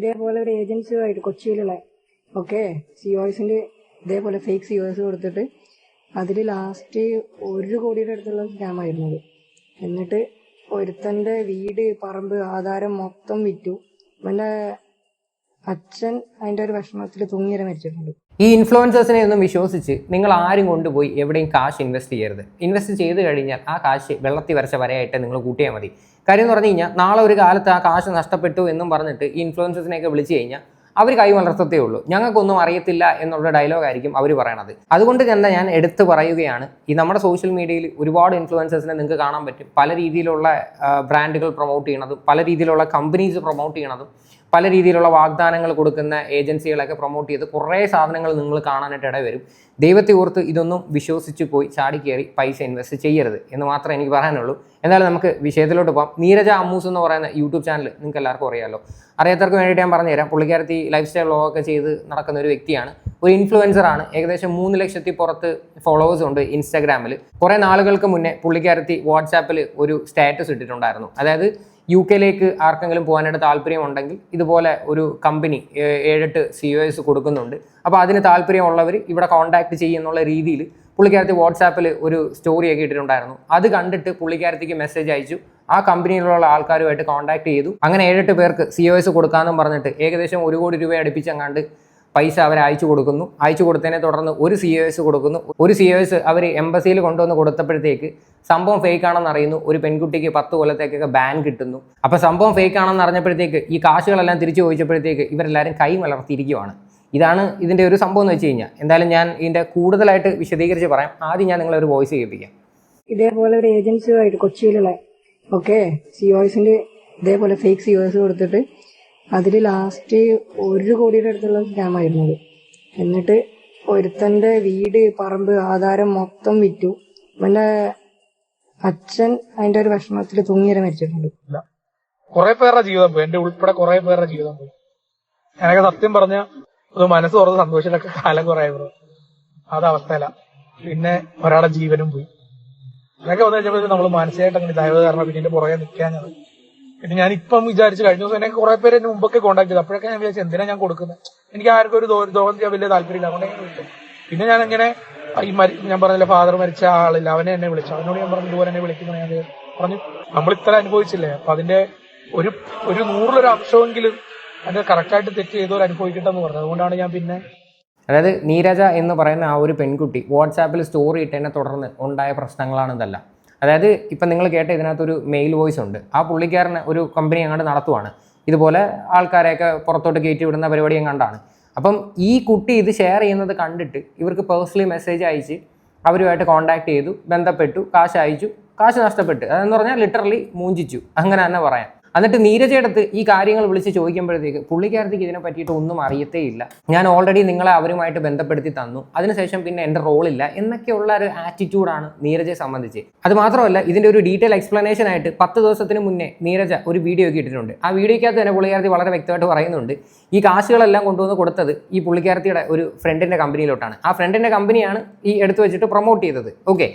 ഇതേപോലെ ഒരു ഏജൻസിയുമായിട്ട് കൊച്ചിയിലുള്ള ഓക്കെ സിഒസിന്റെ ഇതേപോലെ ഫേക്ക് സി സിഒസ് കൊടുത്തിട്ട് അതിൽ ലാസ്റ്റ് ഒരു കോടിയുടെ അടുത്തുള്ള സ്കാമായിരുന്നത് എന്നിട്ട് ഒരുത്തന്റെ വീട് പറമ്പ് ആധാരം മൊത്തം വിറ്റു. അവന്റെ അച്ഛൻ അതിന്റെ ഒരു വിഷമത്തിൽ തൂങ്ങിയര മരിച്ചിട്ടുണ്ട്. ഈ ഇൻഫ്ലുവൻസേഴ്സിനെ ഒന്നും വിശ്വസിച്ച് നിങ്ങൾ ആരും കൊണ്ടുപോയി എവിടെയും കാശ് ഇൻവെസ്റ്റ് ചെയ്യരുത്. ഇൻവെസ്റ്റ് ചെയ്ത് കഴിഞ്ഞാൽ ആ കാശ് വെള്ളത്തിൽ വരച്ച വരയായിട്ട് നിങ്ങൾ കൂട്ടിയാൽ മതി. കാര്യം എന്ന് പറഞ്ഞു കഴിഞ്ഞാൽ നാളെ ഒരു കാലത്ത് ആ കാശ് നഷ്ടപ്പെട്ടു എന്നും പറഞ്ഞിട്ട് ഈ ഇൻഫ്ലുവൻസേഴ്സിനെയൊക്കെ വിളിച്ചു കഴിഞ്ഞാൽ അവർ കൈ വളർത്തത്തേ ഉള്ളൂ. ഞങ്ങൾക്കൊന്നും അറിയത്തില്ല എന്നുള്ള ഡയലോഗ് ആയിരിക്കും അവർ പറയണത്. അതുകൊണ്ട് തന്നെ ഞാൻ എടുത്തു പറയുകയാണ് ഈ നമ്മുടെ സോഷ്യൽ മീഡിയയിൽ ഒരുപാട് ഇൻഫ്ലുവൻസേഴ്സിനെ നിങ്ങൾക്ക് കാണാൻ പറ്റും. പല രീതിയിലുള്ള ബ്രാൻഡുകൾ പ്രൊമോട്ട് ചെയ്യണതും പല രീതിയിലുള്ള കമ്പനീസ് പ്രൊമോട്ട് ചെയ്യണതും. പല രീതിയിലുള്ള വാഗ്ദാനങ്ങൾ കൊടുക്കുന്ന ഏജൻസികളൊക്കെ പ്രൊമോട്ട് ചെയ്ത് കുറേ സാധനങ്ങൾ നിങ്ങൾ കാണാനായിട്ട് ഇട വരും ദൈവത്തെ ഓർത്ത് ഇതൊന്നും വിശ്വസിച്ച് പോയി ചാടി ചാടിക്കയറി പൈസ ഇൻവെസ്റ്റ് ചെയ്യരുത് എന്ന് മാത്രമേ എനിക്ക് പറയാനുള്ളൂ. എന്നാലും നമുക്ക് വിഷയത്തിലോട്ട് പോകാം നീരജ അമ്മൂസ് എന്ന് പറയുന്ന യൂട്യൂബ് ചാനൽ നിങ്ങൾക്ക് എല്ലാവർക്കും അറിയാമല്ലോ അറിയാത്തവർക്ക് വേണ്ടിയിട്ട് ഞാൻ പറഞ്ഞുതരാം. പുള്ളിക്കാരത്തി ലൈഫ് സ്റ്റൈൽ വ്ളോഗൊക്കെ ചെയ്ത് നടക്കുന്ന ഒരു വ്യക്തിയാണ്. ഒരു ഇൻഫ്ലുവൻസറാണ് ഏകദേശം മൂന്ന് ലക്ഷത്തി പുറത്ത് ഫോളോവേഴ്സ് ഉണ്ട് ഇൻസ്റ്റാഗ്രാമിൽ കുറേ നാളുകൾക്ക് മുന്നേ പുള്ളിക്കാരത്തി വാട്സാപ്പിൽ ഒരു സ്റ്റാറ്റസ് ഇട്ടിട്ടുണ്ടായിരുന്നു. അതായത് യു കെയിലേക്ക് ആർക്കെങ്കിലും പോകാനായിട്ട് താല്പര്യമുണ്ടെങ്കിൽ ഇതുപോലെ ഒരു കമ്പനി ഏഴെട്ട് സി ഒ എസ് കൊടുക്കുന്നുണ്ട്. അപ്പോൾ അതിന് താല്പര്യമുള്ളവർ ഇവിടെ കോൺടാക്ട് ചെയ്യുന്നുള്ള രീതിയിൽ പുള്ളിക്കാരത്തി വാട്സാപ്പിൽ ഒരു സ്റ്റോറിയൊക്കെ ഇട്ടിട്ടുണ്ടായിരുന്നു. അത് കണ്ടിട്ട് പുള്ളിക്കാരത്തിക്ക് മെസ്സേജ് അയച്ചു. ആ കമ്പനിയിലുള്ള ആൾക്കാരുമായിട്ട് കോൺടാക്ട് ചെയ്തു. അങ്ങനെ ഏഴെട്ട് പേർക്ക് സി ഒ എസ് കൊടുക്കാമെന്നും പറഞ്ഞിട്ട് ഏകദേശം ഒരു കോടി രൂപ അടുപ്പിച്ചങ്ങാണ്ട് പൈസ അവർ അയച്ചു കൊടുക്കുന്നു. അയച്ചു കൊടുത്തതിനെ തുടർന്ന് ഒരു സി ഒ എസ് കൊടുക്കുന്നു. ഒരു സി ഒ എസ് അവർ എംബസിയിൽ കൊണ്ടുവന്ന് കൊടുത്തപ്പോഴത്തേക്ക് സംഭവം ഫേക്ക് ആണെന്ന് അറിയുന്നു. ഒരു പെൺകുട്ടിക്ക് പത്ത് കൊല്ലത്തേക്കൊക്കെ ബാൻ കിട്ടുന്നു. അപ്പോൾ സംഭവം ഫേക്ക് ആണെന്ന് അറിഞ്ഞപ്പോഴത്തേക്ക് ഈ കാശുകളെല്ലാം തിരിച്ചു ചോദിച്ചപ്പോഴത്തേക്ക് ഇവരെല്ലാവരും കൈ വളർത്തിയിരിക്കുവാണ് ഇതാണ് ഇതിന്റെ ഒരു സംഭവം എന്ന് വെച്ച് കഴിഞ്ഞാൽ എന്തായാലും ഞാൻ ഇതിന്റെ കൂടുതലായിട്ട് വിശദീകരിച്ച് പറയാം. ആദ്യം ഞാൻ നിങ്ങളെ ഒരു വോയിസ് കേൾപ്പിക്കാം. ഇതേപോലെ ഒരു ഏജൻസിയുമായിട്ട് കൊച്ചിയിലുള്ള ഓക്കെ സിഒസിന്റെ ഇതേപോലെ ഫേക്ക് സിഒസ് കൊടുത്തിട്ട് അതിൽ ലാസ്റ്റ് ഒരു കോടിയുടെ അടുത്തുള്ള സ്കാം അത്. എന്നിട്ട് ഒരുത്തന്റെ വീട് പറമ്പ് ആധാരം മൊത്തം വിറ്റു. ഇവന്റെ അച്ഛൻ അതിന്റെ ഒരു വിഷമത്തിൽ തൂങ്ങിയര മരിച്ചിട്ടുണ്ട്. കുറെ പേരുടെ ജീവിതം പോയി. എന്റെ ഉൾപ്പെടെ കുറെ പേരുടെ ജീവിതം പോയി. എനിക്ക് സത്യം പറഞ്ഞ ഒന്ന് മനസ്സ് തുറന്ന് സന്തോഷത്തിലൊക്കെ കാലം കുറെ അത് അവസ്ഥയല്ല. പിന്നെ ഒരാളുടെ ജീവനും പോയി. അതൊക്കെ വന്നു കഴിഞ്ഞപ്പോൾ നമ്മൾ മാനസികമായിട്ട് അങ്ങനെ ഇതായത് കാരണം പിന്നെ പുറകെ നിൽക്കാഞ്ഞത് പിന്നെ ഞാൻ ഇപ്പം വിചാരിച്ചു കഴിഞ്ഞ ദിവസം എനിക്ക് കുറെ പേര് എന്നെ മുമ്പൊക്കെ കോൺടാക്ട് ചെയ്തു. അപ്പോഴൊക്കെ ഞാൻ വിചാരിച്ചു എന്തിനാ ഞാൻ കൊടുക്കുന്നത് എനിക്ക് ആർക്കും ഒരു ദോ- ദ്രോഹം ചെയ്യാൻ വലിയ താല്പര്യമില്ല. അതുകൊണ്ട് പിന്നെ ഞാൻ അങ്ങനെ ഈ മരി ഞാൻ പറഞ്ഞില്ല ഫാദർ മരിച്ച ആളില്ല. അവനെ എന്നെ വിളിച്ചു. അവനോട് ഞാൻ പറഞ്ഞു ഇതുപോലെ എന്നെ വിളിക്കുന്നു. ഞാൻ പറഞ്ഞു നമ്മൾ ഇത്ര അനുഭവിച്ചില്ലേ? അപ്പൊ അതിന്റെ ഒരു ഒരു നൂറിലൊരു അംശമെങ്കിലും അതിന്റെ കറക്റ്റായിട്ട് തെറ്റ് ചെയ്തവർ അനുഭവിക്കട്ടെ എന്ന് പറഞ്ഞു. അതുകൊണ്ടാണ് ഞാൻ പിന്നെ അതായത് നീരജ എന്ന് പറയുന്ന ആ ഒരു പെൺകുട്ടി വാട്സാപ്പിൽ സ്റ്റോറി ഇട്ടതിനെ തുടർന്ന് ഉണ്ടായ പ്രശ്നങ്ങളാണ് അതായത് ഇപ്പം നിങ്ങൾ കേട്ട ഇതിനകത്തൊരു മെയിൽ വോയിസ് ഉണ്ട്. ആ പുള്ളിക്കാരന് ഒരു കമ്പനി അങ്ങോട്ട് നടത്തുവാണ്. ഇതുപോലെ ആൾക്കാരെയൊക്കെ പുറത്തോട്ട് കയറ്റി വിടുന്ന പരിപാടി കണ്ടാണ്. അപ്പം ഈ കുട്ടി ഇത് ഷെയർ ചെയ്യുന്നത് കണ്ടിട്ട് ഇവർക്ക് പേഴ്സണലി മെസ്സേജ് അയച്ച് അവരുമായിട്ട് കോൺടാക്ട് ചെയ്തു ബന്ധപ്പെട്ടു കാശ് അയച്ചു കാശ് നഷ്ടപ്പെട്ടു. അതെന്ന് പറഞ്ഞാൽ ലിറ്ററലി മൂഞ്ചിച്ചു. അങ്ങനെ തന്നെ പറയാം. എന്നിട്ട് നീരജയെടുത്ത് ഈ കാര്യങ്ങൾ വിളിച്ച് ചോദിക്കുമ്പോഴത്തേക്ക് പുള്ളിക്കാരത്തേക്ക് ഇതിനെ പറ്റിയിട്ട് ഒന്നും അറിയത്തേ ഇല്ല. ഞാൻ ഓൾറെഡി നിങ്ങളെ അവരുമായിട്ട് ബന്ധപ്പെടുത്തി തന്നു. അതിനുശേഷം പിന്നെ എന്റെ റോളില്ല എന്നൊക്കെയുള്ള ഒരു ആറ്റിറ്റ്യൂഡാണ് നീരജയെ സംബന്ധിച്ച്. അത് മാത്രമല്ല ഇതിന്റെ ഒരു ഡീറ്റെയിൽ എക്സ്പ്ലനേഷൻ ആയിട്ട് പത്ത് ദിവസത്തിന് മുന്നേ നീരജ ഒരു വീഡിയോ ഒക്കെ ഇട്ടിട്ടുണ്ട്. ആ വീഡിയോയ്ക്കകത്ത് തന്നെ പുള്ളിക്കാരത്തി വളരെ വ്യക്തമായിട്ട് പറയുന്നുണ്ട്. ഈ കാശുകളെല്ലാം കൊണ്ടുവന്ന് കൊടുത്തത് ഈ പുള്ളിക്കാരത്തിയുടെ ഒരു ഫ്രണ്ടിന്റെ കമ്പനിയിലോട്ടാണ് ആ ഫ്രണ്ടിന്റെ കമ്പനിയാണ് ഈ എടുത്തു വെച്ചിട്ട് പ്രൊമോട്ട് ചെയ്തത്. ഓക്കെ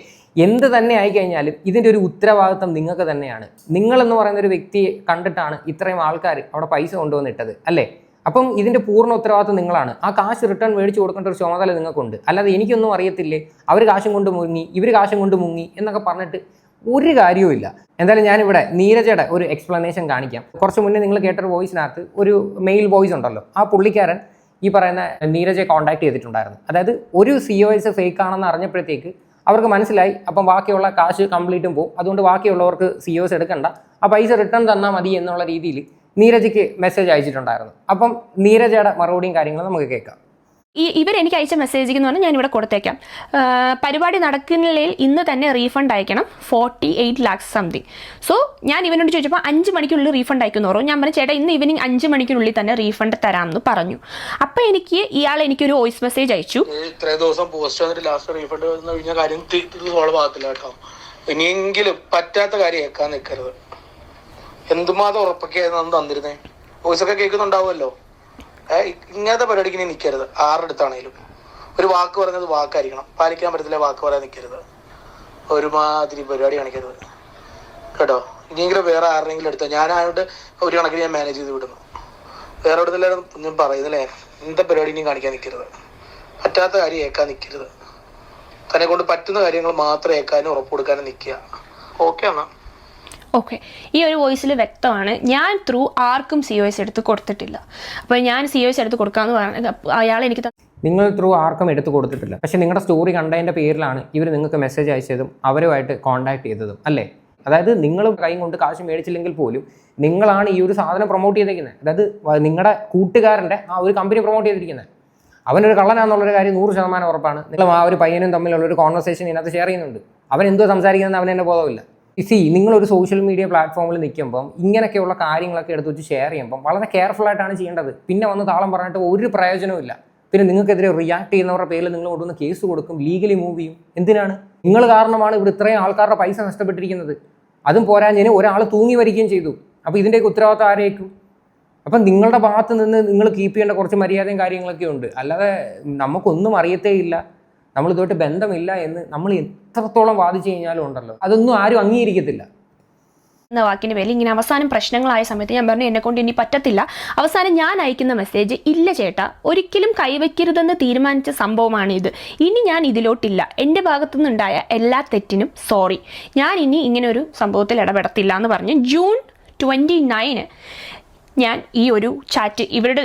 എന്ത് തന്നെ ആയിക്കഴിഞ്ഞാലും ഇതിന്റെ ഒരു ഉത്തരവാദിത്തം നിങ്ങൾക്ക് തന്നെയാണ്. നിങ്ങളെന്ന് പറയുന്ന ഒരു വ്യക്തിയെ കണ്ടിട്ടാണ് ഇത്രയും ആൾക്കാർ അവിടെ പൈസ കൊണ്ടുവന്നിട്ടത് അല്ലേ? അപ്പം ഇതിന്റെ പൂർണ ഉത്തരവാദിത്തം നിങ്ങളാണ്. ആ കാശ് റിട്ടേൺ മേടിച്ച് കൊടുക്കേണ്ട ഒരു ചുമതല നിങ്ങൾക്കുണ്ട്. അല്ലാതെ എനിക്കൊന്നും അറിയത്തില്ലേ? അവർ കാശും കൊണ്ട് മുങ്ങി ഇവർ കാശും കൊണ്ട് മുങ്ങി എന്നൊക്കെ പറഞ്ഞിട്ട് ഒരു കാര്യവുമില്ല എന്തായാലും ഞാനിവിടെ നീരജയുടെ ഒരു എക്സ്പ്ലനേഷൻ കാണിക്കാം. കുറച്ച് മുന്നേ നിങ്ങൾ കേട്ടൊരു വോയിസിനകത്ത് ഒരു മെയിൽ വോയിസ് ഉണ്ടല്ലോ. ആ പുള്ളിക്കാരൻ ഈ പറയുന്ന നീരജയെ കോൺടാക്ട് ചെയ്തിട്ടുണ്ടായിരുന്നു. അതായത് ഒരു സി ഒ എസ് ഫേക്ക് ആണെന്ന് അറിഞ്ഞപ്പോഴത്തേക്ക് അവർക്ക് മനസ്സിലായി. അപ്പം ബാക്കിയുള്ള കാശ് കംപ്ലീറ്റും പോകും അതുകൊണ്ട് ബാക്കിയുള്ളവർക്ക് സി ഒസ് എടുക്കണ്ട. ആ പൈസ റിട്ടേൺ തന്നാൽ മതി എന്നുള്ള രീതിയിൽ നീരജയ്ക്ക് മെസ്സേജ് അയച്ചിട്ടുണ്ടായിരുന്നു. അപ്പം നീരജയുടെ മറുപടിയും കാര്യങ്ങളും നമുക്ക് കേൾക്കാം. ഈ ഇവരെനിക്ക് അയച്ച മെസ്സേജ് എന്ന് പറഞ്ഞാൽ ഞാൻ ഇവിടെ കൊടുത്തേക്കാം. പരിപാടി നടക്കുന്നില്ലെങ്കിൽ ഇന്ന് തന്നെ റീഫണ്ട് അയക്കണം. Forty eight lakhs something so ഞാൻ ഇവനോട് ചോദിച്ചപ്പോൾ അഞ്ച് മണിക്കുള്ളിൽ റീഫണ്ട് അയക്കുന്നു പറഞ്ഞു. ഞാൻ പറഞ്ഞു ചേട്ടാ ഇന്ന് ഈവനിങ് അഞ്ച് മണിക്കുള്ളിൽ തന്നെ റീഫണ്ട് തരാമെന്ന് പറഞ്ഞു. അപ്പോൾ എനിക്ക് ഇയാൾ എനിക്കൊരു വോയിസ് മെസ്സേജ് അയച്ചു. ഇത്രയും ദിവസം പോസ്റ്റ് വന്നിട്ട് ലാസ്റ്റ് റീഫണ്ട് കാര്യം സോൾവ് ഇനിയെങ്കിലും പറ്റാത്ത കാര്യം കേൾക്കാൻ നിൽക്കരുത്. എന്തുമാത്രം ഉറപ്പൊക്കെയായിരുന്നു തന്നിരുന്നേ? വോയിസ് ഒക്കെ കേൾക്കുന്നുണ്ടാവുമല്ലോ. ഇങ്ങനത്തെ പരിപാടിക്ക് ഇനി നിൽക്കരുത് ആരുടെ അടുത്താണേലും ഒരു വാക്ക് പറഞ്ഞത് വാക്കായിരിക്കണം. പാലിക്കാൻ പറ്റത്തില്ല വാക്ക് പറയാൻ നിൽക്കരുത് ഒരുമാതിരി പരിപാടി കാണിക്കരുത്. കേട്ടോ? ഇനിയെങ്കിലും വേറെ ആരുടെങ്കിലും എടുത്തോ ഞാനായോണ്ട് ഒരു കണക്കിന് ഞാൻ മാനേജ് ചെയ്ത് വിടുന്നു. വേറെ എവിടുന്നില്ലാരും ഞാൻ പറയുന്നില്ലേ? എന്താ പരിപാടി ഇനിയും കാണിക്കാൻ നിൽക്കരുത് പറ്റാത്ത കാര്യം ഏക്കാൻ നിൽക്കരുത് തന്നെ കൊണ്ട് പറ്റുന്ന കാര്യങ്ങൾ മാത്രം ഏക്കാനും ഉറപ്പ് കൊടുക്കാനും നിൽക്കുക ഓക്കെ എന്നാ. ഓക്കെ ഈ ഒരു വോയിസിൽ വ്യക്തമാണ്. ഞാൻ ത്രൂ ആർക്കും സി ഒ എസ് എടുത്ത് കൊടുത്തിട്ടില്ല. അപ്പോൾ ഞാൻ സി ഒ എസ് എടുത്ത് കൊടുക്കാമെന്ന് പറഞ്ഞ അയാൾ എനിക്ക് നിങ്ങൾ ത്രൂ ആർക്കും എടുത്ത് കൊടുത്തിട്ടില്ല. പക്ഷേ നിങ്ങളുടെ സ്റ്റോറി കണ്ടതിന്റെ പേരിലാണ് ഇവർ നിങ്ങൾക്ക് മെസ്സേജ് അയച്ചതും അവരുമായിട്ട് കോൺടാക്ട് ചെയ്തതും അല്ലേ? അതായത് നിങ്ങൾ കൈ കൊണ്ട് കാശ് മേടിച്ചില്ലെങ്കിൽ പോലും നിങ്ങളാണ് ഈ ഒരു സാധനം പ്രൊമോട്ട് ചെയ്തിരിക്കുന്നത് അതായത് നിങ്ങളുടെ കൂട്ടുകാരന്റെ ആ ഒരു കമ്പനി പ്രൊമോട്ട് ചെയ്തിരിക്കുന്നത് അവനൊരു കള്ളനാന്നുള്ളൊരു കാര്യം നൂറ് ശതമാനം ഉറപ്പാണ്. നിങ്ങൾ ആ ഒരു പയ്യനും തമ്മിലുള്ള ഒരു കോൺവെർസേഷൻ ഇതിനകത്ത് ഷെയർ ചെയ്യുന്നുണ്ട്. അവൻ എന്തോ സംസാരിക്കുന്നത് അവൻ തന്നെ ബോധമില്ല. സി നിങ്ങളൊരു സോഷ്യൽ മീഡിയ പ്ലാറ്റ്ഫോമിൽ നിൽക്കുമ്പം ഇങ്ങനെയൊക്കെയുള്ള കാര്യങ്ങളൊക്കെ എടുത്ത് വെച്ച് ഷെയർ ചെയ്യുമ്പം വളരെ കെയർഫുൾ ആയിട്ടാണ് ചെയ്യേണ്ടത്. പിന്നെ വന്ന് താളം പറഞ്ഞിട്ട് ഒരു പ്രയോജനവും ഇല്ല. പിന്നെ നിങ്ങൾക്കെതിരെ റിയാക്ട് ചെയ്യുന്നവരുടെ പേരിൽ നിങ്ങൾ കൊണ്ടുവന്ന് കേസ് കൊടുക്കും ലീഗലി മൂവ് ചെയ്യും. എന്തിനാണ്? നിങ്ങൾ കാരണമാണ് ഇവിടെ ഇത്രയും ആൾക്കാരുടെ പൈസ നഷ്ടപ്പെട്ടിരിക്കുന്നത്. അതും പോരാഞ്ഞതിന് ഒരാൾ തൂങ്ങി വരികയും ചെയ്തു. അപ്പോൾ ഇതിന്റെയൊക്കെ ഉത്തരവാദിത്വം ആരേക്കും? അപ്പം നിങ്ങളുടെ ഭാഗത്ത് നിന്ന് നിങ്ങൾ കീപ്പ് ചെയ്യേണ്ട കുറച്ച് മര്യാദയും കാര്യങ്ങളൊക്കെ ഉണ്ട്. അല്ലാതെ നമുക്കൊന്നും അറിയത്തേ ഇല്ല നമ്മൾ ഇതുമായിട്ട് ബന്ധമില്ല എന്ന് നമ്മൾ എത്രത്തോളം വാദിച്ചു കഴിഞ്ഞാലും ഉണ്ടല്ലോ. അതൊന്നും ആരും അംഗീകരിക്കത്തില്ല. എന്ന വാക്കിന്റെ പേരിൽ ഇങ്ങനെ അവസാനം പ്രശ്നങ്ങളായ സമയത്ത് ഞാൻ പറഞ്ഞു എന്നെ കൊണ്ട് ഇനി പറ്റത്തില്ല. അവസാനം ഞാൻ അയക്കുന്ന മെസ്സേജ് ഇല്ല ചേട്ടാ ഒരിക്കലും കൈവയ്ക്കരുതെന്ന് തീരുമാനിച്ച സംഭവമാണ് ഇത്. ഇനി ഞാൻ ഇതിലോട്ടില്ല. എന്റെ ഭാഗത്തുനിന്നുണ്ടായ എല്ലാ തെറ്റിനും സോറി ഞാൻ ഇനി ഇങ്ങനെ ഒരു സംഭവത്തിൽ ഇടപെടത്തില്ല എന്ന് പറഞ്ഞ്. ജൂൺ ട്വന്റി നയന് ഞാൻ ഈ ഒരു ചാറ്റ് ഇവരുടെ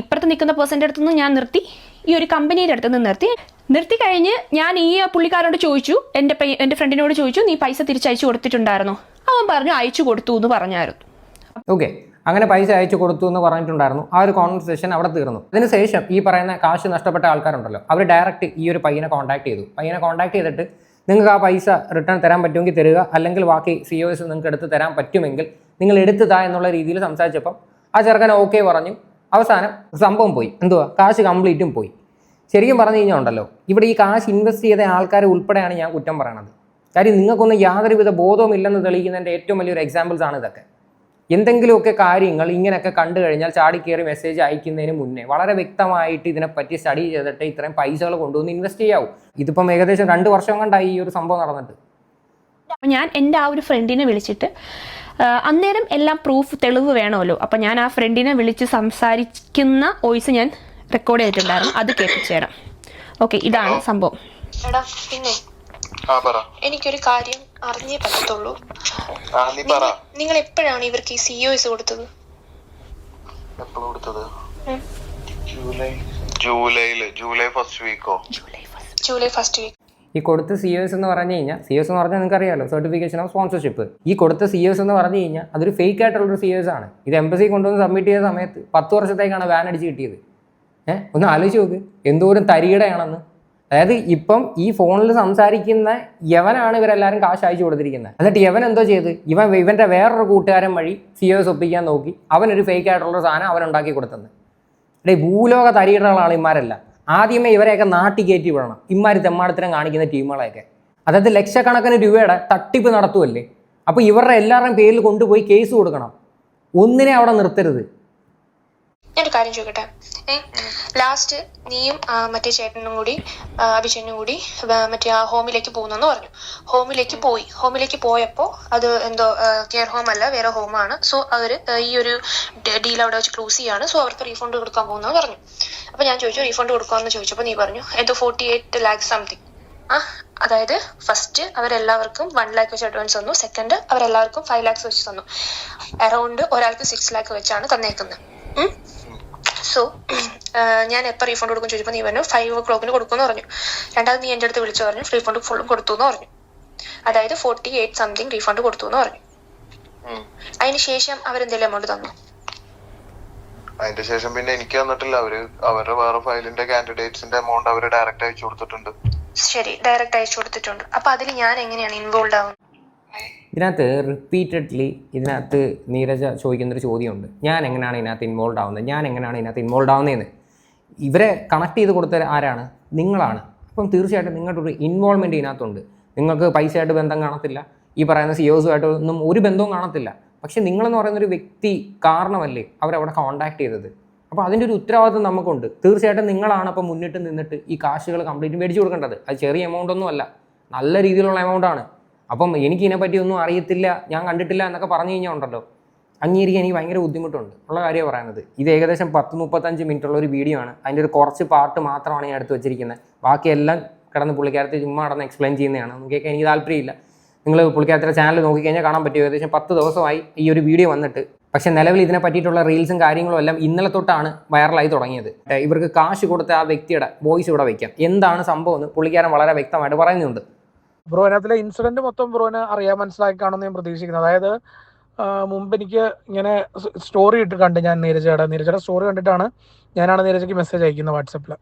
ഇപ്പുറത്ത് നിൽക്കുന്ന പേഴ്സന്റെ അടുത്തുനിന്ന് ഞാൻ നിർത്തി. ഈ ഒരു കമ്പനിയുടെ അടുത്തുനിന്ന് നിർത്തി. നിർത്തി കഴിഞ്ഞ് ഞാൻ ഈ പുള്ളിക്കാരോട് ചോദിച്ചു എന്റെ എന്റെ ഫ്രണ്ടിനോട് ചോദിച്ചു നീ പൈസ തിരിച്ചയച്ചു കൊടുത്തിട്ടുണ്ടായിരുന്നോ? അവൻ പറഞ്ഞു അയച്ചു കൊടുത്തു എന്ന് പറഞ്ഞായിരുന്നു. ഓക്കെ. അങ്ങനെ പൈസ അയച്ചു കൊടുത്തു എന്ന് പറഞ്ഞിട്ടുണ്ടായിരുന്നു. ആ ഒരു കോൺവെർസേഷൻ അവിടെ തീർന്നു. അതിനുശേഷം ഈ പറയുന്ന കാശ് നഷ്ടപ്പെട്ട ആൾക്കാരുണ്ടല്ലോ അവർ ഡയറക്റ്റ് ഈ ഒരു പയ്യനെ കോൺടാക്ട് ചെയ്തു. പയ്യനെ കോൺടാക്ട് ചെയ്തിട്ട് നിങ്ങൾക്ക് ആ പൈസ റിട്ടേൺ തരാൻ പറ്റുമെങ്കിൽ തരിക അല്ലെങ്കിൽ ബാക്കി സി ഒ എസ് നിങ്ങൾക്ക് എടുത്ത് തരാൻ പറ്റുമെങ്കിൽ നിങ്ങൾ എടുത്ത് താ എന്നുള്ള രീതിയിൽ സംസാരിച്ചപ്പം ആ ചെറുക്കൻ ഓക്കെ പറഞ്ഞു. അവസാനം സംഭവം പോയി. എന്തുവാ? കാശ് കംപ്ലീറ്റും പോയി. ശരിക്കും പറഞ്ഞു കഴിഞ്ഞാൽ ഉണ്ടല്ലോ. ഇവിടെ ഈ കാശ് ഇൻവെസ്റ്റ് ചെയ്ത ആൾക്കാരെ ഉൾപ്പെടെയാണ് ഞാൻ കുറ്റം പറയണത്. കാര്യം നിങ്ങൾക്കൊന്നും യാതൊരുവിധ ബോധവും ഇല്ലെന്ന് തെളിയിക്കുന്നതിന്റെ ഏറ്റവും വലിയൊരു എക്സാമ്പിൾസ് ആണ് ഇതൊക്കെ. എന്തെങ്കിലുമൊക്കെ കാര്യങ്ങൾ ഇങ്ങനെയൊക്കെ കണ്ടു കഴിഞ്ഞാൽ ചാടിക്കയറി മെസ്സേജ് അയക്കുന്നതിന് മുന്നേ വളരെ വ്യക്തമായിട്ട് ഇതിനെപ്പറ്റി സ്റ്റഡി ചെയ്തിട്ട് ഇത്രയും പൈസകൾ കൊണ്ടുവന്ന് ഇൻവെസ്റ്റ് ചെയ്യാവും. ഇതിപ്പം ഏകദേശം രണ്ട് വർഷം കൊണ്ടായി ഈ ഒരു സംഭവം നടന്നിട്ട്. ഞാൻ എന്റെ ആ ഒരു ഫ്രണ്ടിനെ വിളിച്ചിട്ട് അന്നേരം എല്ലാം പ്രൂഫ് തെളിവ് വേണമല്ലോ. അപ്പം ഞാൻ ആ ഫ്രണ്ടിനെ വിളിച്ച് സംസാരിക്കുന്ന വോയിസ് ഞാൻ റെക്കോർഡ് ചെയ്തിട്ടുണ്ടായിരുന്നു. അത് കേൾപ്പിച്ചു തരാം ഓക്കെ ഇതാണ് സംഭവം. എടാ പിന്നെ ആ പറ. എനിക്കൊരു കാര്യം അറിഞ്ഞേ പറ്റത്തുള്ളൂ. ആ നീ പറ. നിങ്ങൾ എപ്പോഴാണ് ഇവർക്ക് ഈ സിഒഎസ് കൊടുത്തത്? എപ്പോഴും കൊടുത്തത്? ജൂലൈ ഫസ്റ്റ് വീക്കോ ജൂലൈ ഫസ്റ്റ് വീക്ക് ഈ കൊടുത്ത സി എസ് എന്ന് പറഞ്ഞു കഴിഞ്ഞാൽ സി എസ് എന്ന് പറഞ്ഞാൽ നിങ്ങൾക്ക് അറിയാലോ സർട്ടിഫിക്കേഷൻ ഓഫ് സ്പോൺസർഷിപ്പ് ഈ കൊടുത്ത സി എസ് എന്ന് പറഞ്ഞു കഴിഞ്ഞാൽ അതൊരു ഫേക്ക് ആയിട്ടുള്ളൊരു സി എസ് ആണ്. ഇത് എംബസി കൊണ്ടുവന്ന് സബ്മിറ്റ് ചെയ്ത സമയത്ത് പത്ത് വർഷത്തേക്കാണ് വാൻ അടിച്ച് കിട്ടിയത്. ഏഹ് ഒന്ന് ആലോചിച്ച് നോക്ക്. എന്തോരം തരികിടയാണെന്ന്. അതായത് ഇപ്പം ഈ ഫോണിൽ സംസാരിക്കുന്ന യവനാണ് ഇവരെല്ലാവരും കാശ് അയച്ചു കൊടുത്തിരിക്കുന്നത്. എന്നിട്ട് യവൻ എന്തോ ചെയ്ത്? ഇവൻ ഇവന്റെ വേറൊരു കൂട്ടുകാരൻ വഴി സി എസ് ഒപ്പിക്കാൻ നോക്കി. അവനൊരു ഫേക്ക് ആയിട്ടുള്ള സാധനം അവൻ ഉണ്ടാക്കി കൊടുത്തത് അല്ലെ ഭൂലോക തരികിടകളാണ് ആളിമാരല്ല ആദ്യമേ ഇവരെയൊക്കെ നാട്ടി കയറ്റി വിടണം. ഇമാര് തെമ്മാടത്തിനും കാണിക്കുന്ന ടീമുകളെയൊക്കെ. അതായത് ലക്ഷക്കണക്കിന് രൂപയുടെ തട്ടിപ്പ് നടത്തുമല്ലേ അപ്പോൾ ഇവരുടെ എല്ലാവരുടെയും പേരിൽ കൊണ്ടുപോയി കേസ് കൊടുക്കണം. ഒന്നിനെ അവിടെ നിർത്തരുത്. ഞാനൊരു കാര്യം ചോദിക്കട്ടെ? ഏ ലാസ്റ്റ് നീയും മറ്റേ ചേട്ടനും കൂടി അഭിചേനും കൂടി മറ്റേ ആ ഹോമിലേക്ക് പോകുന്നെന്ന് പറഞ്ഞു. ഹോമിലേക്ക് പോയി. ഹോമിലേക്ക് പോയപ്പോ അത് എന്തോ കെയർ ഹോം അല്ല വേറെ ഹോമാണ് സോ അവർ ഈ ഒരു ഡീൽ അവിടെ വെച്ച് ക്ലോസ് ചെയ്യാണ്. സോ അവർക്ക് റീഫണ്ട് കൊടുക്കാൻ പോകുന്നു പറഞ്ഞു. അപ്പൊ ഞാൻ ചോദിച്ചു റീഫണ്ട് കൊടുക്കാമെന്ന് ചോദിച്ചപ്പോൾ നീ പറഞ്ഞു എന്തോ ഫോർട്ടി എയ്റ്റ് ലാക്ക് സംതിങ് ആ അതായത് ഫസ്റ്റ് അവരെല്ലാവർക്കും വൺ ലാക്ക് വെച്ച് അഡ്വാൻസ് തന്നു. സെക്കൻഡ് അവരെല്ലാവർക്കും ഫൈവ് ലാക്സ് വെച്ച് തന്നു. അറൗണ്ട് ഒരാൾക്ക് സിക്സ് ലാക്ക് വെച്ചാണ് തന്നേക്കുന്നത് സോ ഞാൻ എപ്പോൾ റീഫണ്ട് കൊടുക്കും ചോദിച്ചപ്പോൾ നീ പറഞ്ഞു ഫൈവ് ഓ ക്ലോക്കിന് കൊടുക്കുമെന്ന് പറഞ്ഞു. രണ്ടാമത് നീ എന്റെ അടുത്ത് വിളിച്ചു പറഞ്ഞു റീഫണ്ട് ഫുള്ളും കൊടുത്തു എന്ന് പറഞ്ഞു. അതായത് ഫോർട്ടി എയ്റ്റ് സംതിങ് റീഫണ്ട് കൊടുത്തു എന്ന് പറഞ്ഞു അതിന് ശേഷം അവരെന്തെങ്കിലും എമൗണ്ട് തന്നു? അതിന്റെ ശേഷം പിന്നെ എനിക്ക് തന്നിട്ടില്ല. അവർ അവരുടെ വേറെ ഫയലിന്റെ കാൻഡിഡേറ്റ്സിന്റെ എമൗണ്ട് അവർ ഡയറക്റ്റ് അയച്ചു കൊടുത്തിട്ടുണ്ട്. ശരി ഡയറക്റ്റ് അയച്ചു കൊടുത്തിട്ടുണ്ട്. അപ്പൊ അതിൽ ഞാൻ എങ്ങനെയാണ് ഇൻവോൾവ് ആവുന്നത്? ഇതിനകത്ത് റിപ്പീറ്റഡ്ലി ഇതിനകത്ത് നീരജ ചോദിക്കുന്നൊരു ചോദ്യമുണ്ട്. ഞാൻ എങ്ങനെയാണ് ഇതിനകത്ത് ഇൻവോൾവ് ആവുന്നത്? ഞാൻ എങ്ങനെയാണ് ഇതിനകത്ത് ഇൻവോൾവ് ആവുന്നതെന്ന്? ഇവരെ കണക്ട് ചെയ്ത് കൊടുത്ത ആരാണ്? നിങ്ങളാണ്. അപ്പം തീർച്ചയായിട്ടും നിങ്ങളുടെ ഒരു ഇൻവോൾവ്മെന്റ് ഇതിനകത്തുണ്ട്. നിങ്ങൾക്ക് പൈസയായിട്ട് ബന്ധം കാണത്തില്ല. ഈ പറയുന്ന സിഒസുമായിട്ട് ഒന്നും ഒരു ബന്ധവും കാണത്തില്ല. പക്ഷേ നിങ്ങളെന്ന് പറയുന്ന ഒരു വ്യക്തി കാരണമല്ലേ അവരവിടെ കോൺടാക്ട് ചെയ്തത്? അപ്പോൾ അതിന്റെ ഒരു ഉത്തരവാദിത്വം നമുക്കുണ്ട്. തീർച്ചയായിട്ടും നിങ്ങളാണ് അപ്പോൾ മുന്നിട്ട് നിന്നിട്ട് ഈ കാശുകൾ കംപ്ലീറ്റ് മേടിച്ചു കൊടുക്കേണ്ടത്. അത് ചെറിയ എമൗണ്ട് ഒന്നും അല്ല നല്ല രീതിയിലുള്ള എമൗണ്ടാണ് അപ്പം എനിക്ക് ഇതിനെപ്പറ്റി ഒന്നും അറിയത്തില്ല ഞാൻ കണ്ടിട്ടില്ല എന്നൊക്കെ പറഞ്ഞു കഴിഞ്ഞാൽ ഉണ്ടല്ലോ അംഗീകരിക്കാൻ എനിക്ക് ഭയങ്കര ബുദ്ധിമുട്ടുണ്ട്. ഉള്ള കാര്യം പറയുന്നത്. ഇത് ഏകദേശം പത്ത് മുപ്പത്തഞ്ച് മിനിറ്റ് ഉള്ള ഒരു വീഡിയോ ആണ്. അതിന്റെ ഒരു കുറച്ച് പാർട്ട് മാത്രമാണ് ഞാൻ എടുത്ത് വെച്ചിരിക്കുന്നത്. ബാക്കിയെല്ലാം കിടന്ന് പുള്ളിക്കാരത്തെ ചുമ്മാ നടന്ന് എക്സ്പ്ലെയിൻ ചെയ്യുന്നതാണ്. കേൾക്കാൻ എനിക്ക് താല്പര്യമില്ല. നിങ്ങൾ പുള്ളിക്കാരത്തിന്റെ ചാനൽ നോക്കിക്കഴിഞ്ഞാൽ കാണാൻ പറ്റും. ഏകദേശം പത്ത് ദിവസമായി ഈ ഒരു വീഡിയോ വന്നിട്ട്. പക്ഷേ നിലവിൽ ഇതിനെ പറ്റിയിട്ടുള്ള റീൽസും കാര്യങ്ങളും എല്ലാം ഇന്നലെ തൊട്ടാണ് വൈറലായി തുടങ്ങിയത്. ഇവർക്ക് കാശ് കൊടുത്ത ആ വ്യക്തിയുടെ വോയിസ് ഇവിടെ വയ്ക്കാം എന്താണ് സംഭവം എന്ന് പുള്ളിക്കാരൻ വളരെ വ്യക്തമായിട്ട് പറയുന്നുണ്ട്. ബ്രോ അതിനകത്തിലെ ഇൻസിഡന്റ് മൊത്തം ബ്രോന് അറിയാൻ മനസ്സിലാക്കി കാണുമെന്ന് ഞാൻ പ്രതീക്ഷിക്കുന്നത് അതായത് മുമ്പ് എനിക്ക് ഇങ്ങനെ സ്റ്റോറി ഇട്ട് കണ്ട് ഞാൻ നീരജയുടെ നീരജയുടെ സ്റ്റോറി കണ്ടിട്ടാണ് ഞാനാണ് നീരജയ്ക്ക് മെസ്സേജ് അയക്കുന്നത് വാട്സപ്പിൽ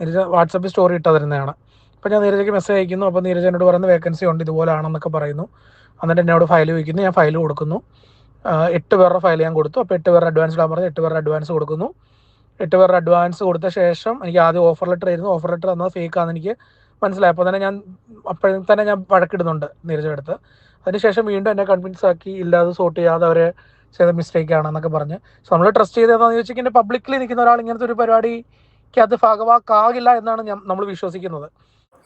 നീരജ വാട്സപ്പിൽ സ്റ്റോറി ഇട്ട് തരുന്നതാണ് അപ്പോൾ ഞാൻ നീരജയ്ക്ക് മെസ്സേജ് അയക്കുന്നു. അപ്പോൾ നീരജ എന്നോട് പറയുന്ന വേക്കൻസി ഉണ്ട് ഇതുപോലെ ആണെന്നൊക്കെ പറയുന്നു. എന്നിട്ട് എന്നോട് ഫയൽ ചോദിക്കുന്നു. ഞാൻ ഫയൽ കൊടുക്കുന്നു. എട്ട് പേരുടെ ഫയൽ ഞാൻ കൊടുത്തു. അപ്പോൾ എട്ട് പേരുടെ അഡ്വാൻസ് ഇടാൻ പറഞ്ഞു. എട്ട് പേരുടെ അഡ്വാൻസ് കൊടുക്കുന്നു. എട്ട് പേരുടെ അഡ്വാൻസ് കൊടുത്ത ശേഷം എനിക്ക് ആദ്യം ഓഫർ ലെറ്റർ ആയിരുന്നു. ഓഫർ ലെറ്റർ തന്നത് ഫേക്ക് ആണെന്ന് എനിക്ക് മനസ്സിലായി. അപ്പോൾ തന്നെ ഞാൻ അപ്പോഴും തന്നെ ഞാൻ വഴക്കിടുന്നുണ്ട് നീരജ അടുത്ത്. അതിനുശേഷം വീണ്ടും എന്നെ കൺവിൻസ് ആക്കി ഇല്ലാതെ സോർട്ട് ചെയ്യാതെ അവരെ ചെയ്ത മിസ്റ്റേക്ക് ആണെന്നൊക്കെ പറഞ്ഞ്. സോ നമ്മൾ ട്രസ്റ്റ് ചെയ്തതെന്ന് ചോദിച്ചാൽ പബ്ലിക്കലി നിൽക്കുന്ന ഒരാൾ ഇങ്ങനത്തെ ഒരു പരിപാടിക്ക് അത് ഭാഗവാക്കാകില്ല എന്നാണ് നമ്മൾ വിശ്വസിക്കുന്നത്.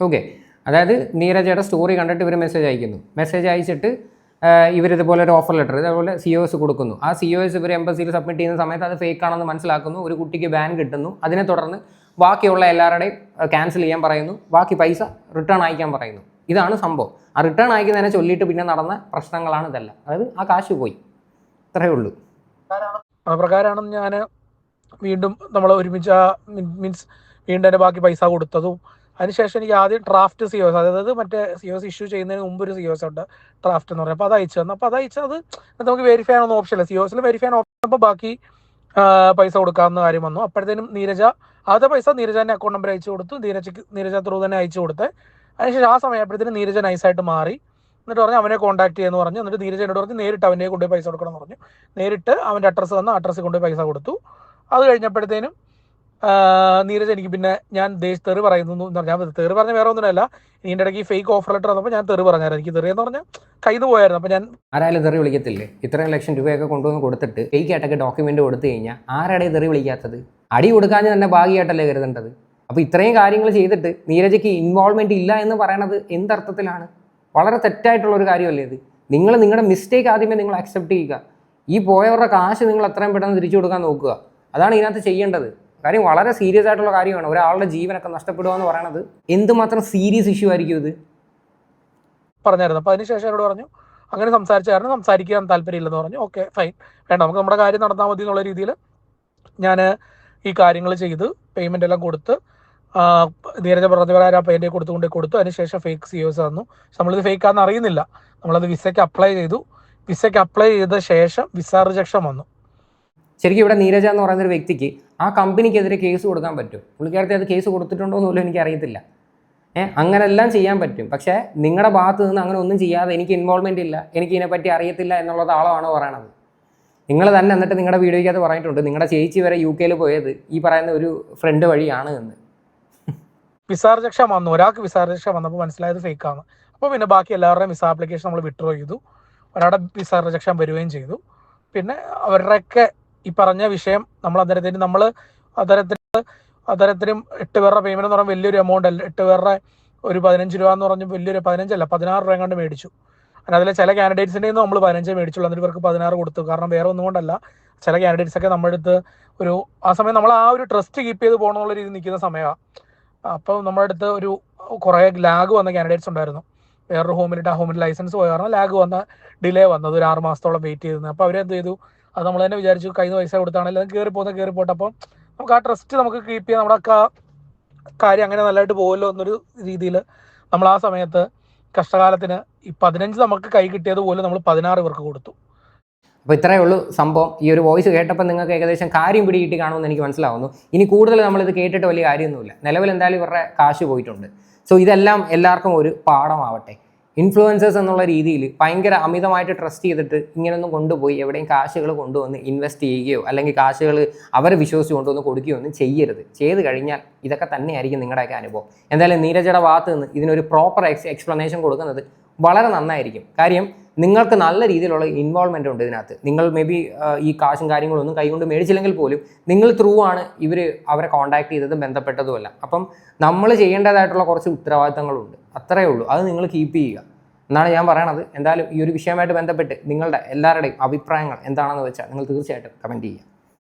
ഓക്കെ അതായത് നീരജയുടെ സ്റ്റോറി കണ്ടിട്ട് ഇവർ മെസ്സേജ് അയക്കുന്നു. മെസ്സേജ് അയച്ചിട്ട് ഇവരിതുപോലെ ഒരു ഓഫർ ലെറ്റർ ഇതേപോലെ സി ഒ എസ് കൊടുക്കുന്നു. ആ സി ഒ എസ് ഇവർ എംബസിയിൽ സബ്മിറ്റ് ചെയ്യുന്ന സമയത്ത് അത് ഫേക്ക് ആണെന്ന് മനസ്സിലാക്കുന്നു. ഒരു കുട്ടിക്ക് ബാൻ കിട്ടുന്നു. അതിനെ തുടർന്ന് ബാക്കിയുള്ള എല്ലാവരുടെയും ക്യാൻസൽ ചെയ്യാൻ പറയുന്നു. ബാക്കി പൈസ റിട്ടേൺ അയക്കാൻ പറയുന്നു. ഇതാണ് സംഭവം. ആ റിട്ടേൺ അയക്കുന്നതിനെ ചൊല്ലിയിട്ട് പിന്നെ നടന്ന പ്രശ്നങ്ങളാണ് ഇതെല്ലാം. അതായത് ആ കാശ് പോയി. ഇത്രയേ ഉള്ളൂ. പ്രകാരമാണ് ഞാൻ വീണ്ടും നമ്മൾ ഒരുമിച്ച് മീൻസ് വീണ്ടും എന്റെ ബാക്കി പൈസ കൊടുത്തതും. അതിനുശേഷം എനിക്ക് ആദ്യം ഡ്രാഫ്റ്റ് സി ഒസ് അതായത് മറ്റേ സി ഒസ് ഇഷ്യൂ ചെയ്യുന്നതിന് മുമ്പ് ഒരു സി ഒസ് ഉണ്ട്. ഡ്രാഫ്റ്റ് എന്ന് പറയുന്നത്. അപ്പോൾ അത് അയച്ചു തന്നു. അപ്പോൾ അത് അയച്ചത് നമുക്ക് വെരിഫൈ ആണെന്ന് ഓപ്ഷൻ ഇല്ല. സി ഒസിൽ വെരിഫൈ ആണ് ഓപ്ഷൻ അപ്പോൾ ബാക്കി പൈസ കൊടുക്കാവുന്ന കാര്യം വന്നു. അപ്പോഴത്തേനും നീരജ ആദ്യത്തെ പൈസ നീരജന്റെ അക്കൗണ്ട് നമ്പർ അയച്ചു കൊടുത്തു. നീരജയ്ക്ക് നീരജ ത്രൂ തന്നെ അയച്ചു കൊടുത്ത്. അതിനുശേഷം ആ സമയപ്പോഴത്തേനും നീരജ നൈസായിട്ട് മാറി. എന്നിട്ട് പറഞ്ഞു അവനെ കോൺടാക്ട് ചെയ്യുമെന്ന് പറഞ്ഞു. എന്നിട്ട് നീരജ എന്നോട് പറഞ്ഞു നേരിട്ട് അവനെ കൊണ്ടുപോയി പൈസ കൊടുക്കണം എന്ന് പറഞ്ഞു. നേരിട്ട് അവന്റെ അഡ്രസ്സ് തന്നു അഡ്രസ്സിൽ കൊണ്ടുപോയി പൈസ കൊടുത്തു. അത് കഴിഞ്ഞപ്പോഴത്തേനും നീരജ് എനിക്ക് പിന്നെ ഞാൻ തെറി പറയുന്നു എന്ന് പറഞ്ഞാൽ തെറി പറഞ്ഞ വേറെ ഒന്നുമല്ല. നീന്റെ ഇടയ്ക്ക് ഫേക്ക് ഓഫർ ലെറ്റർ വന്നപ്പോൾ ഞാൻ തെറി പറഞ്ഞായിരുന്നു. എനിക്ക് തെറി എന്ന് പറഞ്ഞാൽ കയ്യിൽ പോയായിരുന്നു. അപ്പൊ ഞാൻ ആരായാലും തെറി വിളിക്കത്തില്ലേ? ഇത്രയും ലക്ഷം രൂപയൊക്കെ കൊണ്ടുവന്ന് കൊടുത്തിട്ട് ഫേക്ക് ആയിട്ടൊക്കെ ഡോക്യുമെന്റ് കൊടുത്തു കഴിഞ്ഞാൽ ആരുടെ തെറി വിളിക്കാത്തത്? അടി കൊടുക്കാൻ തന്നെ ഭാഗ്യമായിട്ടല്ലേ കരുതേണ്ടത്? അപ്പോൾ ഇത്രയും കാര്യങ്ങൾ ചെയ്തിട്ട് നീരജയ്ക്ക് ഇൻവോൾവ്മെന്റ് ഇല്ല എന്ന് പറയണത് എന്തർത്ഥത്തിലാണ്? വളരെ തെറ്റായിട്ടുള്ള ഒരു കാര്യമല്ലേ ഇത്? നിങ്ങൾ നിങ്ങളുടെ മിസ്റ്റേക്ക് ആദ്യമേ നിങ്ങൾ അക്സെപ്റ്റ് ചെയ്യുക. ഈ പോയവരുടെ കാശ് നിങ്ങൾ എത്രയും പെട്ടെന്ന് തിരിച്ചു കൊടുക്കാൻ നോക്കുക. അതാണ് ഇതിനകത്ത് ചെയ്യേണ്ടത്. കാര്യം വളരെ സീരിയസ് ആയിട്ടുള്ള കാര്യമാണ്. ഒരാളുടെ ജീവനൊക്കെ നഷ്ടപ്പെടുക എന്ന് പറയുന്നത് എന്തുമാത്രം സീരിയസ് ഇഷ്യൂ ആയിരിക്കും ഇത്? പറഞ്ഞായിരുന്നു. അപ്പോൾ അതിനുശേഷം എന്നോട് പറഞ്ഞു അങ്ങനെ സംസാരിച്ച കാരണം സംസാരിക്കാൻ താല്പര്യമില്ലെന്ന് പറഞ്ഞു. ഓക്കെ ഫൈൻ വേണ്ട നമുക്ക് നമ്മുടെ കാര്യം നടന്നാൽ മതി എന്നുള്ള രീതിയിൽ ഞാൻ ഈ കാര്യങ്ങൾ ചെയ്ത് പേയ്മെന്റ് എല്ലാം കൊടുത്ത് നീരജ പ്രകാരം ആ പേയ്മെന്റ് കൊടുത്തുകൊണ്ട് കൊടുത്തു. അതിനുശേഷം ഫേക്ക് സി ഒസ് തന്നു നമ്മളിത് ഫേക്ക് ആണെന്ന് അറിയുന്നില്ല. നമ്മളത് വിസയ്ക്ക് അപ്ലൈ ചെയ്തു. വിസയ്ക്ക് അപ്ലൈ ചെയ്ത ശേഷം വിസ റിജക്ഷൻ വന്നു. ശരിക്കും ഇവിടെ നീരജ എന്ന് പറയുന്ന ഒരു വ്യക്തിക്ക് ആ കമ്പനിക്കെതിരെ കേസ് കൊടുക്കാൻ പറ്റും. പുള്ളിക്കാരത്തെ അത് കേസ് കൊടുത്തിട്ടുണ്ടോ എന്ന് പോലും എനിക്ക് അറിയത്തില്ല ഏഹ് അങ്ങനെല്ലാം ചെയ്യാൻ പറ്റും. പക്ഷേ നിങ്ങളുടെ ഭാഗത്ത് നിന്ന് അങ്ങനെ ഒന്നും ചെയ്യാതെ എനിക്ക് ഇൻവോൾവ്മെന്റ് ഇല്ല. എനിക്ക് ഇതിനെപ്പറ്റി അറിയത്തില്ല എന്നുള്ളത് ആളാണ് പറയണത്. നിങ്ങൾ തന്നെ എന്നിട്ട് നിങ്ങളുടെ വീഡിയോയ്ക്കകത്ത് പറഞ്ഞിട്ടുണ്ട്. നിങ്ങളുടെ ചേച്ചി വരെ യു കെയിൽ പോയത് ഈ പറയുന്ന ഒരു ഫ്രണ്ട് വഴിയാണ് എന്ന്. വിസാർജക്ഷ വന്നു. ഒരാൾക്ക് വിസാർജക്ഷ വന്നപ്പോൾ മനസ്സിലായത് ഫേക്ക് ആണ്. അപ്പോൾ പിന്നെ ബാക്കി എല്ലാവരുടെയും വിസ ആപ്ലിക്കേഷൻ നമ്മൾ വിഡ്രോ ചെയ്തു. ഒരാളുടെ വിസ റിജക്ഷൻ വരികയും ചെയ്തു. പിന്നെ അവരുടെയൊക്കെ ഈ പറഞ്ഞ വിഷയം നമ്മൾ അന്നേരത്തിന് നമ്മൾ അത്തരത്തിൽ അത്തരത്തിലും എട്ട് പേരുടെ പേയ്മെന്റ് എന്ന് പറഞ്ഞാൽ വലിയൊരു എമൗണ്ട് അല്ല. എട്ട് പേരുടെ ഒരു പതിനഞ്ച് രൂപ എന്ന് പറഞ്ഞ് വലിയൊരു പതിനഞ്ചല്ല പതിനാറ് രൂപ കണ്ട് മേടിച്ചു. അതിലെ ചില കാൻഡിഡേറ്റ്സിന്റെ നമ്മൾ പതിനഞ്ച് മേടിച്ചുള്ളൂ. എന്നിട്ട് ഇവർക്ക് പതിനാറ് കൊടുത്തു. കാരണം വേറെ ഒന്നും കൊണ്ടല്ല. ചില കാൻഡിഡേറ്റ്സ് ഒക്കെ നമ്മുടെ അടുത്ത് ഒരു ആ സമയം നമ്മൾ ആ ഒരു ട്രസ്റ്റ് കീപ്പ് ചെയ്ത് പോകണമെന്നുള്ള രീതി നിൽക്കുന്ന സമയമാണ് അപ്പോൾ നമ്മുടെ അടുത്ത് ഒരു കുറേ ലാഗ് വന്ന കാൻഡിഡേറ്റ്സ് ഉണ്ടായിരുന്നു. വേറൊരു ഹോമിലിട്ട് ആ ഹോമിൽ ലൈസൻസ് പോയ കാരണം ലാഗ് വന്ന ഡിലേ വന്നത്. ഒരു ആറ് മാസത്തോളം വെയിറ്റ് ചെയ്തിരുന്നത്. അപ്പോൾ അവരെന്ത് ചെയ്തു? അത് നമ്മൾ തന്നെ വിചാരിച്ചു കയ്യിൽ നിന്ന് പൈസ കൊടുത്താണല്ലോ അത് കയറി പോകുന്ന കയറി പോട്ടെ അപ്പം നമുക്ക് ആ ട്രസ്റ്റ് നമുക്ക് കീപ്പ് ചെയ്യാൻ നമ്മുടെ ആ കാര്യം അങ്ങനെ നല്ലതായിട്ട് പോകുമല്ലോ എന്നൊരു രീതിയിൽ നമ്മൾ ആ സമയത്ത് കഷ്ടകാലത്തിന് ഈ പതിനഞ്ച് നമുക്ക് കൈ കിട്ടിയത് പോലും നമ്മൾ പതിനാറ് പേർക്ക് കൊടുത്തു. അപ്പോൾ ഇത്രയേ ഉള്ളൂ സംഭവം. ഈ ഒരു വോയിസ് കേട്ടപ്പോൾ നിങ്ങൾക്ക് ഏകദേശം കാര്യം പിടി കിട്ടി കാണുമെന്ന് എനിക്ക് മനസ്സിലാവുന്നു. ഇനി കൂടുതൽ നമ്മളിത് കേട്ടിട്ട് വലിയ കാര്യമൊന്നുമില്ല. നിലവിൽ എന്തായാലും ഇവരുടെ കാശ് പോയിട്ടുണ്ട്. സോ ഇതെല്ലാം എല്ലാവർക്കും ഒരു പാഠമാവട്ടെ. ഇൻഫ്ലുവൻസേഴ്സ് എന്നുള്ള രീതിയിൽ ഭയങ്കര അമിതമായിട്ട് ട്രസ്റ്റ് ചെയ്തിട്ട് ഇങ്ങനെയൊന്നും കൊണ്ടുപോയി എവിടെയും കാശുകൾ കൊണ്ടുവന്ന് ഇൻവെസ്റ്റ് ചെയ്യുകയോ അല്ലെങ്കിൽ കാശുകൾ അവരെ വിശ്വസിച്ച് കൊണ്ടുവന്ന് കൊടുക്കുകയോ ഒന്നും ചെയ്യരുത്. ചെയ്ത് കഴിഞ്ഞാൽ ഇതൊക്കെ തന്നെയായിരിക്കും നിങ്ങളുടെയൊക്കെ അനുഭവം. എന്തായാലും നീരജയുടെ ഭാഗത്ത് നിന്ന് ഇതിനൊരു പ്രോപ്പർ എക്സ് എക്സ്പ്ലനേഷൻ കൊടുക്കുന്നത് വളരെ നന്നായിരിക്കും. കാര്യം നിങ്ങൾക്ക് നല്ല രീതിയിലുള്ള ഇൻവോൾവ്മെന്റ് ഉണ്ട് ഇതിനകത്ത്. നിങ്ങൾ മേ ബി ഈ കാശും കാര്യങ്ങളൊന്നും കൈകൊണ്ട് മേടിച്ചില്ലെങ്കിൽ പോലും നിങ്ങൾ ത്രൂ ആണ് ഇവർ അവരെ കോൺടാക്ട് ചെയ്തതും ബന്ധപ്പെട്ടതുമല്ല അപ്പം നമ്മൾ ചെയ്യേണ്ടതായിട്ടുള്ള കുറച്ച് ഉത്തരവാദിത്തങ്ങളുണ്ട്. അത്രയേ ഉള്ളൂ. അത് നിങ്ങൾ കീപ്പ് ചെയ്യുക. എന്നാണ് ഞാൻ പറയണത്. എന്തായാലും ഈ ഒരു വിഷയമായിട്ട് ബന്ധപ്പെട്ട് നിങ്ങളുടെ എല്ലാവരുടെയും അഭിപ്രായങ്ങൾ എന്താണെന്ന് വെച്ചാൽ നിങ്ങൾ തീർച്ചയായിട്ടും കമന്റ് ചെയ്യുക.